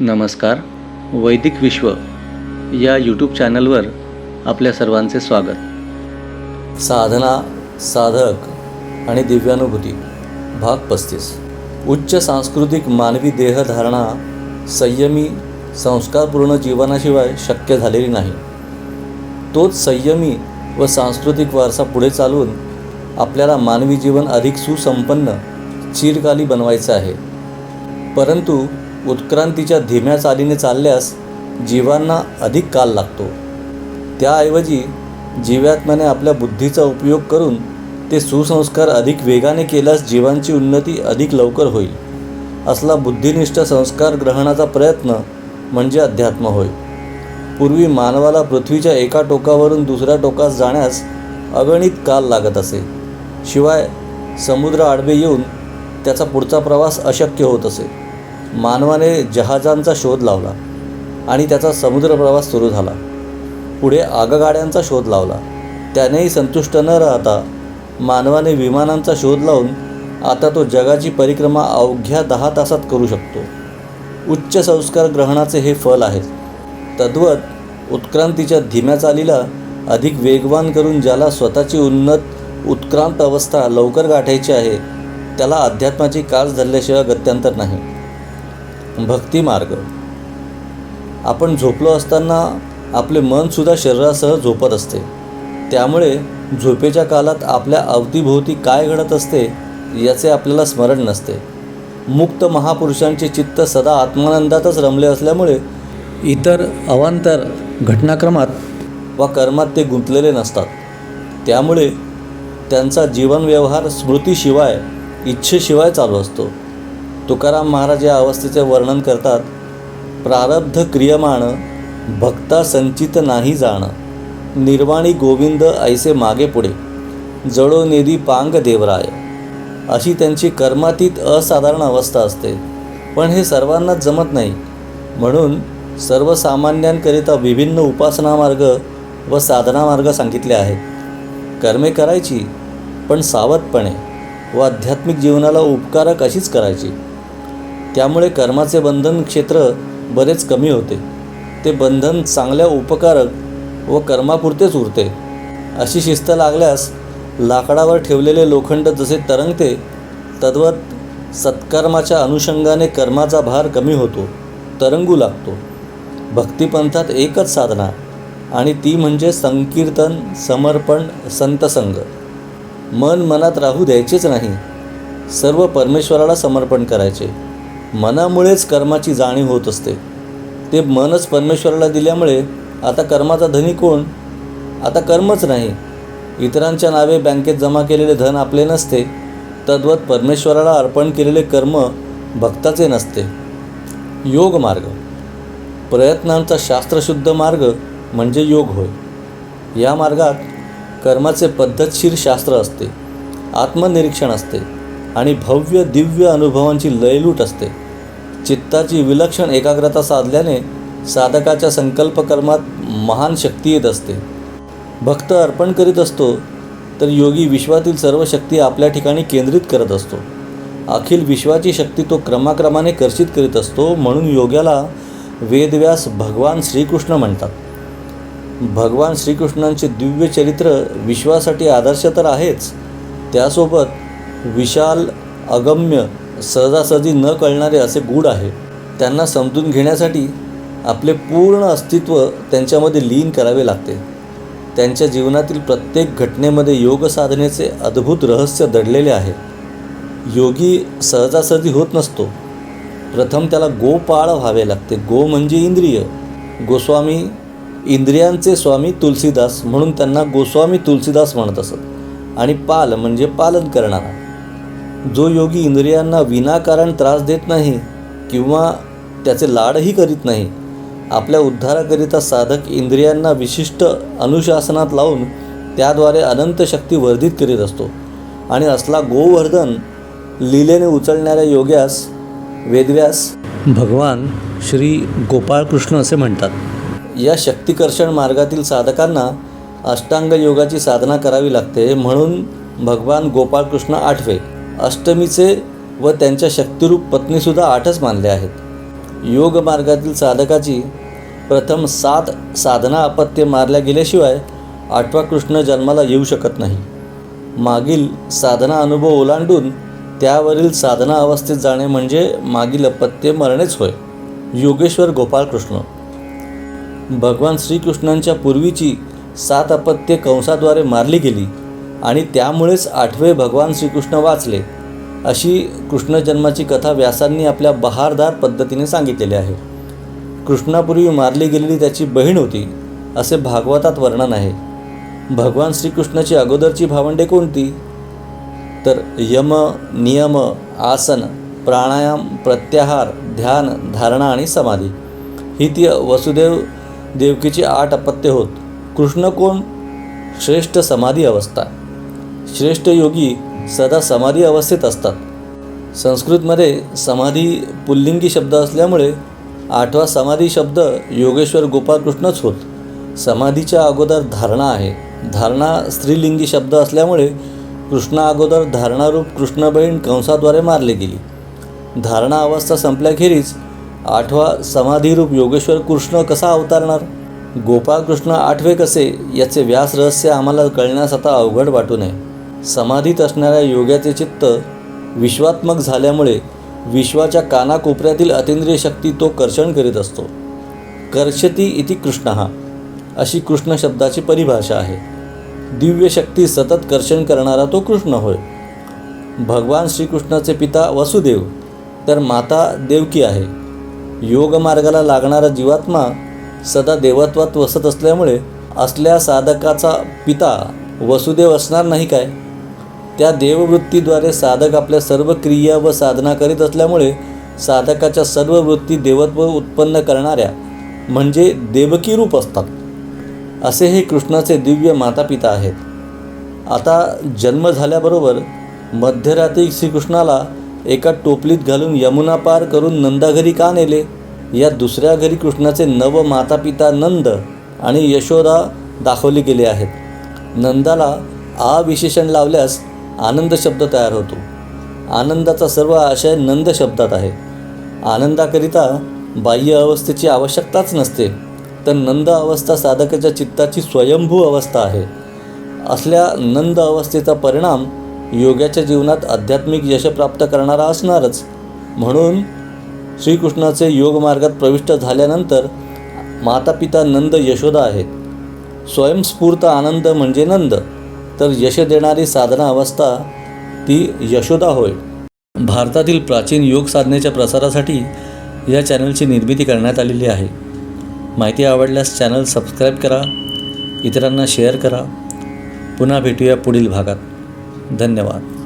नमस्कार. वैदिक विश्व या यूट्यूब चॅनलवर आपल्या सर्वांचे स्वागत. साधना साधक आणि दिव्यानुभूती भाग पस्तीस. उच्च सांस्कृतिक मानवी देहधारणा संयमी संस्कारपूर्ण जीवनाशिवाय शक्य झालेली नाही. तोच संयमी व सांस्कृतिक वारसा पुढे चालवून आपल्याला मानवी जीवन अधिक सुसंपन्न चिरकाली बनवायचं आहे. परंतु उत्क्रांतीच्या धीम्या चालीने चालल्यास जीवांना अधिक काल लागतो. त्याऐवजी जीवात्म्याने आपल्या बुद्धीचा उपयोग करून ते सुसंस्कार अधिक वेगाने केल्यास जीवांची उन्नती अधिक लवकर होईल. असला बुद्धिनिष्ठ संस्कार ग्रहणाचा प्रयत्न म्हणजे अध्यात्म होय. पूर्वी मानवाला पृथ्वीच्या एका टोकावरून दुसऱ्या टोकास जाण्यास अगणित काल लागत असे. शिवाय समुद्र आडवे येऊन त्याचा पुढचा प्रवास अशक्य होत असे. मानवाने जहाजांचा शोध लावला आणि त्याचा समुद्र प्रवास सुरू झाला. पुढे आगगाड्यांचा शोध लावला. त्यानेही संतुष्ट न राहता मानवाने विमानांचा शोध लावून आता तो जगाची परिक्रमा अवघ्या दहा तासात करू शकतो. उच्च संस्कार ग्रहणाचे हे फल आहे. तद्वत उत्क्रांतीच्या धीम्या चालीला अधिक वेगवान करून ज्याला स्वतःची उन्नत उत्क्रांत अवस्था लवकर गाठायची आहे त्याला अध्यात्माची कास धरल्याशिवाय गत्यंतर नाही. भक्ती मार्ग. आपण झोपलो असताना आपले मनसुद्धा शरीरासह झोपत असते. त्यामुळे झोपेच्या कालात आपल्या अवतीभोवती काय घडत असते याचे आपल्याला स्मरण नसते. मुक्त महापुरुषांचे चित्त सदा आत्मानंदातच रमले असल्यामुळे इतर अवांतर घटनाक्रमात वा कर्मात ते गुंतलेले नसतात. त्यामुळे त्यांचा जीवनव्यवहार स्मृतीशिवाय इच्छेशिवाय चालू असतो. तुकाराम महाराज या अवस्थेचे वर्णन करतात प्रारब्ध क्रियमाण भक्ता संचित नाही जाणं निर्वाणी गोविंद ऐसे मागे पुढे जळो निधी पांग देवराय. अशी त्यांची कर्मातीत असाधारण अवस्था असते. पण हे सर्वांनाच जमत नाही. म्हणून सर्वसामान्यांकरिता विभिन्न उपासना मार्ग व साधना मार्ग सांगितले आहेत. कर्मे करायची पण सावधपणे व आध्यात्मिक जीवनाला उपकारक अशीच करायची. त्यामुळे कर्माचे बंधन क्षेत्र बरेच कमी होते. ते बंधन चांगल्या उपकारक व कर्मापुरतेच उरते. अशी शिस्त लागल्यास लाकडावर ठेवलेले लोखंड जसे तरंगते तद्वत सत्कर्माच्या अनुषंगाने कर्माचा भार कमी होतो तरंगू लागतो. भक्तिपंथात एकच साधना आणि ती म्हणजे संकीर्तन समर्पण संतसंग. मन मनात राहू द्यायचेच नाही. सर्व परमेश्वराला समर्पण करायचे. मनामुळेच कर्माची जाणीव होत असते. ते मनच परमेश्वराला दिल्यामुळे आता कर्माचा धनी कोण? आता कर्मच नाही. इतरांच्या नावे बँकेत जमा केलेले धन आपले नसते. तद्वत परमेश्वराला अर्पण केलेले कर्म भक्ताचे नसते. योग मार्ग. प्रयत्नांचा शास्त्रशुद्ध मार्ग म्हणजे योग होय. या मार्गात कर्माचे पद्धतशीर शास्त्र असते. आत्मनिरीक्षण असते. आणि भव्य दिव्य अनुभवांची लयलूट असते. चित्ताची विलक्षण एकाग्रता साधल्याने साधकाच्या संकल्पकर्मात महान शक्ती येत असते. भक्त अर्पण करीत असतो तर योगी विश्वातील सर्व शक्ती आपल्या ठिकाणी केंद्रित करत असतो. अखिल विश्वाची शक्ती तो क्रमाक्रमाने कर्षित करीत असतो म्हणून योग्याला वेदव्यास भगवान श्रीकृष्ण म्हणतात. भगवान श्रीकृष्णांचे दिव्य चरित्र विश्वासाठी आदर्श तर आहेच त्यासोबत विशाल अगम्य सहजासहजी न कळणारे असे गूढ आहे. त्यांना समजून घेण्यासाठी आपले पूर्ण अस्तित्व त्यांच्यामध्ये लीन करावे लागते. त्यांच्या जीवनातील प्रत्येक घटनेमध्ये योग साधनेचे अद्भुत रहस्य दडलेले आहे. योगी सहजासहजी होत नसतो. प्रथम त्याला गोपाळ व्हावे लागते. गो म्हणजे इंद्रिय. गोस्वामी इंद्रियांचे स्वामी तुलसीदास म्हणून त्यांना गोस्वामी तुलसीदास म्हणत असत. आणि पाल म्हणजे पालन करणारा. जो योगी इंद्रियांना विनाकारण त्रास देत नाही किंवा त्याचे लाडही करीत नाही आपल्या उद्धाराकरिता साधक इंद्रियांना विशिष्ट अनुशासनात लावून त्याद्वारे अनंत शक्ती वर्धित करीत असतो. आणि असला गोवर्धन लीलेने उचलणाऱ्या योग्यास वेदव्यास भगवान श्री गोपाळकृष्ण असे म्हणतात. या शक्तिकर्षण मार्गातील साधकांना अष्टांग योगाची साधना करावी लागते म्हणून भगवान गोपाळकृष्ण आठवे. अष्टमीचे व त्यांच्या शक्तिरूप पत्नीसुद्धा आठच मानले आहेत. योग मार्गातील साधकाची प्रथम सात साधना अपत्य मारल्या गेल्याशिवाय आठवा कृष्ण जन्माला येऊ शकत नाही. मागील साधना अनुभव ओलांडून त्यावरील साधना अवस्थेत जाणे म्हणजे मागील अपत्ये मरणेच होय. योगेश्वर गोपाळकृष्ण. भगवान श्रीकृष्णांच्या पूर्वीची सात अपत्ये कंसाद्वारे मारली गेली. आणि त्यामुळेच आठवे भगवान श्रीकृष्ण वाचले अशी कृष्णजन्माची कथा व्यासांनी आपल्या बहारदार पद्धतीने सांगितलेली आहे. कृष्णापूर्वी मारली गेलेली त्याची बहीण होती असे भागवतात वर्णन आहे. भगवान श्रीकृष्णाची अगोदरची भावंडे कोणती? तर यम नियम आसन प्राणायाम प्रत्याहार ध्यान धारणा आणि समाधी. ही ती वसुदेव देवकीची आठ अपत्य होत. कृष्ण कोण? श्रेष्ठ समाधी अवस्था. श्रेष्ठ योगी सदा समाधी अवस्थेत असतात. संस्कृतमध्ये समाधी पुल्लिंगी शब्द असल्यामुळे आठवा समाधी शब्द योगेश्वर गोपाळकृष्णच होत. समाधीच्या अगोदर धारणा आहे. धारणा स्त्रीलिंगी शब्द असल्यामुळे कृष्णा अगोदर धारणारूप कृष्णबहीण कंसाद्वारे मारली गेली. धारणा अवस्था संपल्याखेरीज आठवा समाधीरूप योगेश्वर कृष्ण कसा अवतारणार? गोपाळकृष्ण आठवे कसे याचे व्यास रहस्य आम्हाला कळण्यास आता अवघड वाटू नये. समाधीत असणाऱ्या योग्याचे चित्त विश्वात्मक झाल्यामुळे विश्वाच्या कानाकोपऱ्यातील अतिंद्रिय शक्ती तो कर्षण करीत असतो. कर्षती इति कृष्ण हा अशी कृष्ण शब्दाची परिभाषा आहे. दिव्य शक्ती सतत कर्षण करणारा तो कृष्ण होय. भगवान श्रीकृष्णाचे पिता वसुदेव तर माता देवकी आहे. योगमार्गाला लागणारा जीवात्मा सदा देवत्वात वसत असल्यामुळे असल्या साधकाचा पिता वसुदेव असणार नाही काय? त्या देववृत्तीद्वारे साधक आपल्या सर्व क्रिया व साधना करीत असल्यामुळे साधकाच्या सर्व वृत्ती देवत्व उत्पन्न करणाऱ्या म्हणजे देवकी रूप असतात. असे हे कृष्णाचे दिव्य मातापिता आहेत. आता जन्म झाल्याबरोबर मध्यरात्री श्रीकृष्णाला एका टोपलीत घालून यमुना पार करून नंदा घरी का नेले? या दुसऱ्या घरी कृष्णाचे नव मातापिता नंद आणि यशोदा दाखवले गेले आहेत. नंदाला आ विशेषण लावल्यास आनंद शब्द तयार होतो. आनंदाचा सर्व आशय नंद शब्दात आहे. आनंदाकरिता बाह्य अवस्थेची आवश्यकताच नसते तर नंद अवस्था साधकाच्या चित्ताची स्वयंभू अवस्था आहे. असल्या नंद अवस्थेचा परिणाम योगाच्या जीवनात आध्यात्मिक यश प्राप्त करणारा असणारच. म्हणून श्रीकृष्णाचे योगमार्गात प्रविष्ट झाल्यानंतर मातापिता नंद यशोदा आहेत. स्वयंस्फूर्त आनंद म्हणजे नंद. तर यश देणारी साधना अवस्था ती यशोदा होय. भारतातील प्राचीन योग साधनेच्या प्रसारासाठी या चॅनलची निर्मिती करण्यात आलेली आहे. माहिती आवडल्यास चॅनल सबस्क्राईब करा इतरांना शेअर करा. पुन्हा भेटूया पुढील भागात. धन्यवाद.